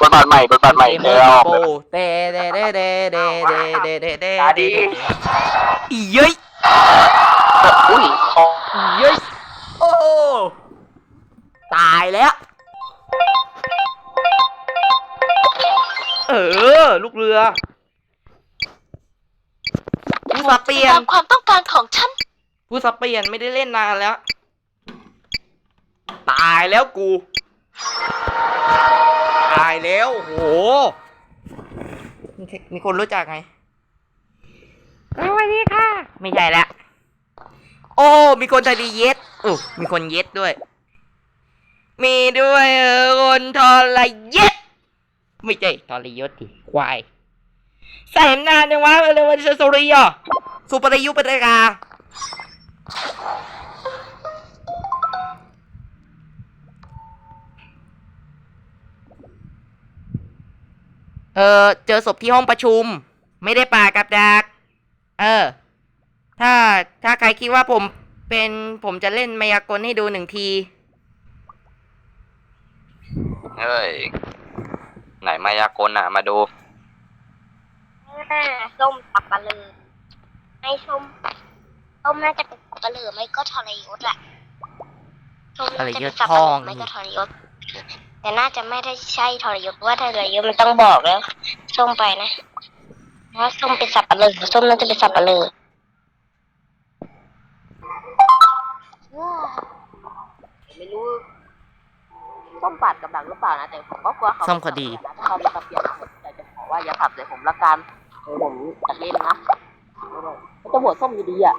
บทบาทใหม่บทบาทใหม่เกมเจเมออร์ออกโปเตเดเดเดเดเดเดเดเดตาดีอีเย้ยอุ้ยอีเย้ยโอ้ตายแล้ว เออ ลูกเรือผู้สับเปลี่ยนตามความต้องการของฉันผู้สับเปลี่ยนไม่ได้เล่นนานแล้ว ตายแล้วกูตายแล้วโอ้โหมีมีคนรู้จักไงสวัสดีค่ะ ไม่ใช่ละ โอ้ มีคนทดีเย็ดโอ้มีคนเย็ดด้วย มีด้วยเออคนทรเย็ดไม่ใช่ทรยศดิควายใส่นานจังวะเร็วๆสุริยอะสุปริยุปตกา เออเจอศพที่ห้องประชุม ไม่ได้ป่ากับดัก เออ ถ้าถ้าใครคิดว่าผมเป็นผมจะเล่นมายากลให้ดูหนึ่งทีเฮ้ย ไหนมายากลอะ มาดูส้มสับปะเลอไม่ส้มส้มน่าจะเป็นสับปะเลอไม่ก็ทรยศแหละส้มน่าจะเป็นสับปะเลอไม่ก็ทรยศ แต่น่าจะไม่ได้ใช่ทรยศเพราะว่าทรยศมันต้องบอกแล้วส้มไปนะเพราะว่าส้มเป็นสับปะเลอส้มน่าจะเป็นสับปะเลอไม่รู้ส้มปาดกับดักหรือเปล่านะแต่ผมก็กลัวเขาส้มคดีนะถ้าเขาจะตับเปลี่ยนหมดแต่จะบอกว่าอย่าขับเลยผมละกันเออผมอยากเล่นนะเขาจะโหวตส้มอยู่ดีอะ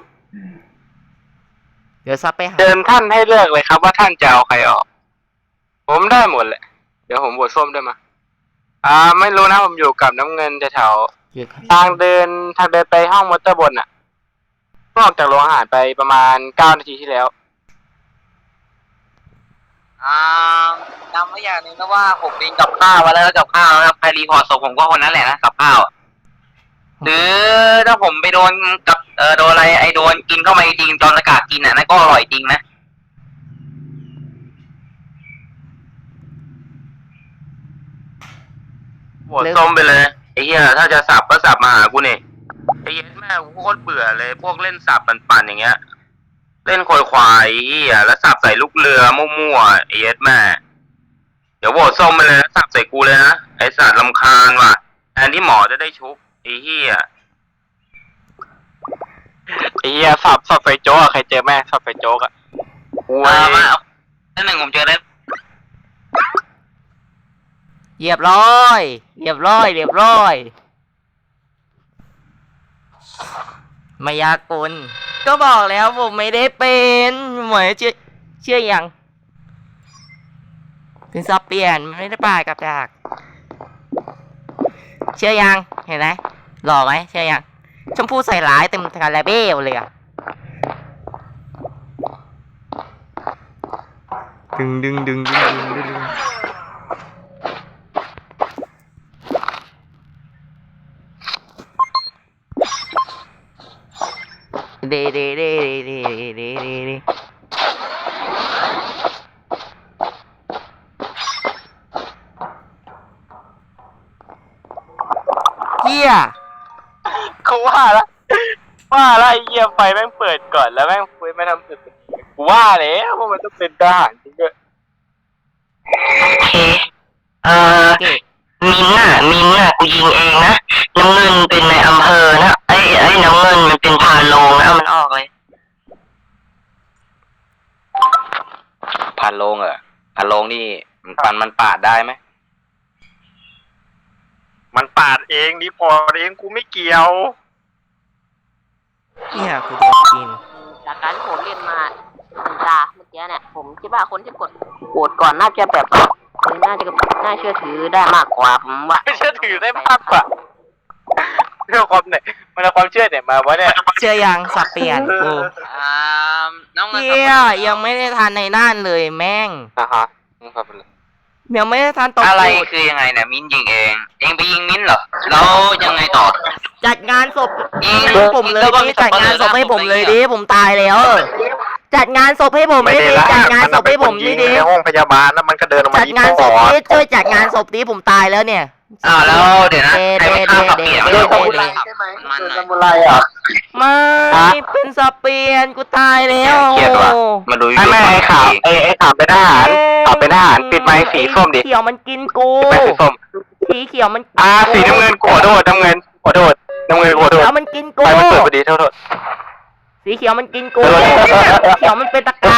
เดี๋ยวซับไปหา เดินท่านให้เลือกเลยครับว่าท่านจะเอาใครออก ผมได้หมดแหละ เดี๋ยวผมบวชส้มด้วยมา อ่า ไม่รู้นะผมอยู่กับน้ำเงินแถวเยอะครับๆทางเดินทางเดินไปห้องมอเตอร์บนอะเพิ่งออกจากโรงอาหารไปประมาณเก้านาทีที่แล้ว อ่าจำไว้อย่างหนึ่งนะว่าผมเองกับข้าวไว้แล้วกับข้าวนะครับใครรีพอร์ตศพผมก็คนนั้นแหละนะกับข้าวอะหรือถ้าผมไปโดนกับเออโดนอะไรไอโดนกินเข้ามาจริงๆตอนอากาศกินอะนั่นก็อร่อยจริงนะ บวชส้มไปเลยไอ้เหี้ยถ้าจะสับก็สับมาหากูนี่ไอ้เหี้ยแม่กูโคตรเบื่อเลย พวกเล่นสับปั่นๆอย่างเงี้ย เล่นควายควายๆไอ้เหี้ยแล้วสับใส่ลูกเรือมั่วๆไอ้เหี้ยแม่เดี๋ยวโหวตส้มไปเลยนะสับใส่กูเลยนะไอ้สัตว์ลำคาญว่ะแทนที่หมอจะได้ชุบไอ้เหี้ยไอ้เหี้ยสับสับไฟโจ๊กอะใครเจอแม่สับไฟโจ๊กอะโอ้ มายมาเอานั่นหนึ่งผมเจอแล้ว เรียบร้อย เรียบร้อย เรียบร้อย มายากล ก็บอกแล้วผมไม่ได้เป็นหมวยเชื่อเชื่อยังเป็นซับเปลี่ยนไม่ได้ป่ายกับดักเชื่อยัง เห็นไหมหล่อไหมเชื่อยัง ชมพู่ใส่ร้ายเต็มคาราเบลเลยอะดึงดึงดึงดึงดึงดึง เดเดเดเดเดเดเดเฮียกูว่าละว่าละไอ้เหี้ยไฟแม่งเปิดก่อนแล้วแม่งฟุ้ยไม่ทำสุดกูว่าแล้วว่ามันต้องเป็นทหารจริงด้วยโอเคเอ่อมินน่ะมินน่ะกูยิงเอง โลงเหรอพันโลงนี่มันปันมันปาดได้ไหมมันปาดเองรีพอร์ตเองกูไม่เกี่ยว เนี่ยกูโดนกิน จากการที่ผมเล่นมาหนึ่งตาเมื่อกี้เนี่ย ผมคิดว่าคนที่กดโหวตก่อนน่าจะแบบน่าจะน่าเชื่อถือได้มากกว่าผมว่าไม่เชื่อถือได้มากกว่าเรื่องความเนี่ยมันเอาความเชื่อเนี่ยมาวะเนี่ย เชื่อยังสับเปลี่ยนกู อ่า น้ำเงินเฮียยังไม่ได้ทานในน่านเลยแม่งอะฮะนี่ครับเลยยังไม่ได้ทานตบอะไรตูดคือยังไงเนี่ยมิ้นยิงเอง เองไปยิงมิ้นเหรอแล้วยังไงต่อจัดงานศพยิงให้ผมเลยดิจัดงานศพให้ผมเลยดิผมตายแล้วจัดงานศพให้ผมไม่ดีได้ดีลาจัดกงานมันศเอาพไปให้คผนมยิดีงดีในห้องพยาบาลแล้วมันก็เดินออกมาจัดที่งานศปพอดนี้ช่วยจัดงานศพนี้ผมตายแล้วเนี่ย อ้าวแล้วเดี๋ยวนะใครมาฆ่าสับเปลี่ยนไม่เดรู้เดผมเดเลยมันหน่อยซามูไรอะไม่ฮะเป็นสเปียนกูตายแล้วเครียดว่ะมาดูไม่ไม่ไอ้ขาวไอ้ไอ้ขาวเป็นทหารขาวเป็นทหารปิดไม้สีส้มดิเขียวมันกินกูปิดไม้สีส้มสีเขียวมันกินอ่าสีน้ำเงินขอโทษน้ำเงินขอโทษน้ำเงินขอโทษแล้วมันกินกูไฟมันเปิดพอดีโทษโทษสีเขียวมันกินกูเออเขียวมันเป็นตะกา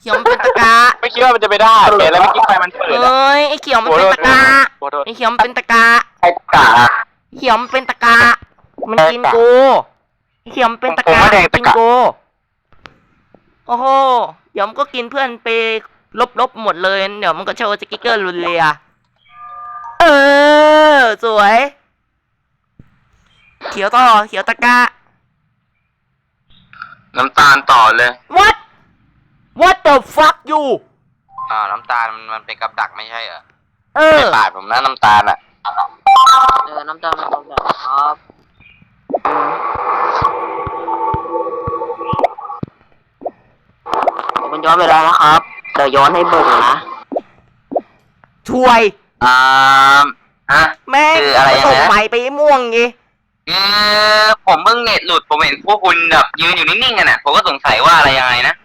เขียวมันเป็นตะกาไม่คิดว่ามันจะไปได้เห็นแล้วเมื่อกี้ไฟมันเปิดเอ้ยไอ้เขียวมันเป็นตะกาขอโทษไอ้เขียวมันเป็นตะกาไอ้กา ไอ้เขียวมันเป็นตะกามันกินกูไอ้เขียวมันเป็นตะผมกาว่าแดงตะกินกะกูโอ้โหเดี๋ยวมันก็กินเพื่อนไปลบๆหมดเลยเดี๋ยวมันก็โชว์สกิกเกอร์รุนเรียเออสวย เขียวต่อเขียวตะกาน้ำตาลต่อเลย what what the fuck you อ่าวน้ำตาลมันมันเป็นกับดักไม่ใช่เหรอเออปาดผมนะน้ำตาลอะเออน้ำตาลมันตรงแบบครับมันย้อนเวลาแล้วครับแต่ย้อนให้เบิ่งนะช่วย อ่าฮะ แม่งคืออะไรนะ ส่งใหม่ไปไอ้ม่วงงี้เออผมเพิ่งเน็ตหลุดผมเห็นพวกคุณแบบยืนอยู่นิ่งๆกันน่ะ ผมก็สงสัยว่าอะไรยังไงนะเ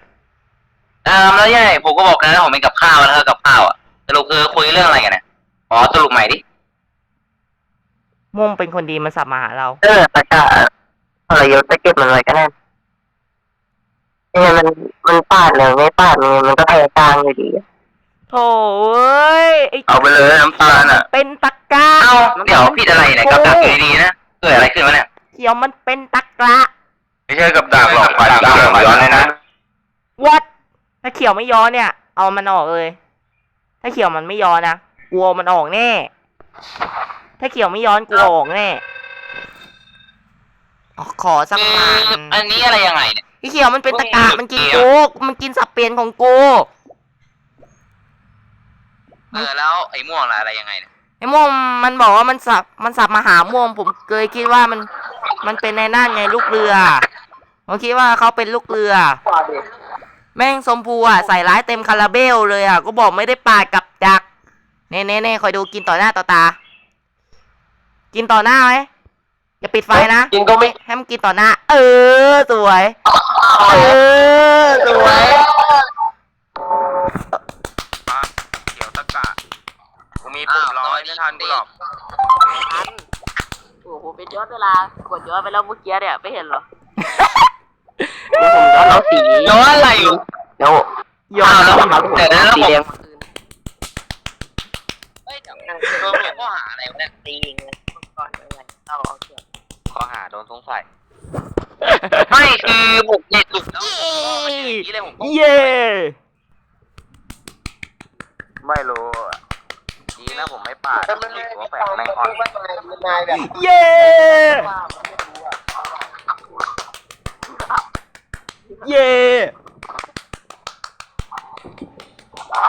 ออแล้วยังไงผมก็บอกนะผมเป็นกับข้าวแล้วก็กับข้าวอะสรุปคือคุยเรื่องอะไรกันนะอ๋อสรุปใหม่ดิม่วงเป็นคนดีมันสับมาหาเรา เออตะกะอะไรยศจะเก็บมันไว้ก็ได้เนี่ยมันมันปาดเลยไม่ปาดมันมันก็แพ้กลางอยู่ดีโถ่เอ้ยไอ้เอาไปเลยน้ำตาลอะเป็นตะกร้าเอ้าเดี๋ยวผิดอะไรเนี่ยกับดักอยู่ดีๆนะเกิดอะไรขึ้นวะเนี่ยเขียวมันเป็นตะกร้าไม่ใช่กับดักหรอกปาดกลางย้อนเลยนะวัดถ้า เขียวไม่ย้อนเนี่ย เอามันออกเลย ถ้าเขียวมันไม่ย้อนนะกลัวมันออกแน่ ถ้าเขียวไม่ย้อนกลัวออกแน่อ๋อขอสักคือพันอันนี้อะไรยังไงเนี่ยไอ้เขียวมันเป็นตะกร้ามันกินเขียวกูมันกินสับเปลี่ยนของกูเออแล้วไอ้ม่วงล่ะอะไรยังไงเนี่ยไอ้ม่วงมันบอกว่ามันสับมันสับมาหาม่วงผมเคยคิดว่ามัน มันเป็นในนั่นไงลูกเรือผมคิดว่าเขาเป็นลูกเรือ แม่งสมพูอะใส่ร้ายเต็มคาราเบลเลยอะ ก็บอกไม่ได้ปาดกับจักเน่เน่เน่คอยดูกินต่อหน้าต่อตา กินต่อหน้าไหมอย่าปิดไฟนะกินก็ไม่ให้มันกินต่อหน้า เออ สวย เออ สวยเขียวตะกะกูมีปุ่มร้อยไม่ทันกูหรอกทันโอ้โหเป็นย้อนเวลากดย้อนไปแล้วเมื่อกี้เนี่ยไม่เห็นเหรอเดี๋ยวผมย้อนเอาสีย้อนอะไรอยู่เดี๋ยวย้อนอ้าวแล้วเดี๋ยวนะแล้วสีผมแดงมาคืนเฮ้ยเดี๋ยวโดนหัวข้อหาอะไรวะเนี่ยตีเงินก่อนเลยเอาเอาเถอะข้อหาโดนสงสัยไม่คือผมเน็ตหลุดแล้วอย่างนี้เลยผมก็เย้ไม่รู้อะดีนะผมไม่ปาดหัวแฝงแม่งอ่อนเย้ เย้อ่า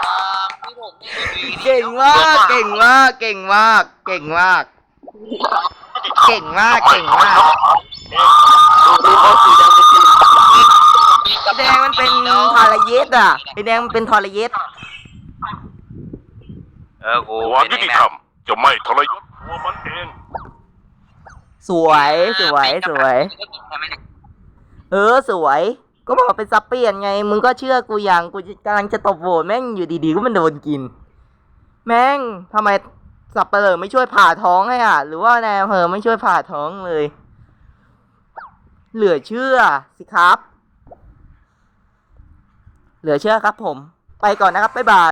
ที่ผมนี่คือเก่งมากเก่งมากเก่งมากเก่งมากเก่งมากเก่งมากดูเขาสีแดงไปคืนไอ้แดงมันเป็นทรยศอะไอแดงมันเป็นทรยศเออกูความยุติธรรมจะไม่ทรยศตัวมันเองสวยสวยสวยใช่ไหมเนี่ยเออสวย ก็บอกเป็นซับเปลี่ยนไง มึงก็เชื่อกูอย่างกูกำลังจะตบโหวตแม่งอยู่ดีๆก็มันโดนกิน แม่งทำไมสับเปลือไม่ช่วยผ่าท้องให้อะ หรือว่านายอำเภอไม่ช่วยผ่าท้องเลย เหลือเชื่อสิครับ เหลือเชื่อครับผม ไปก่อนนะครับบ๊ายบาย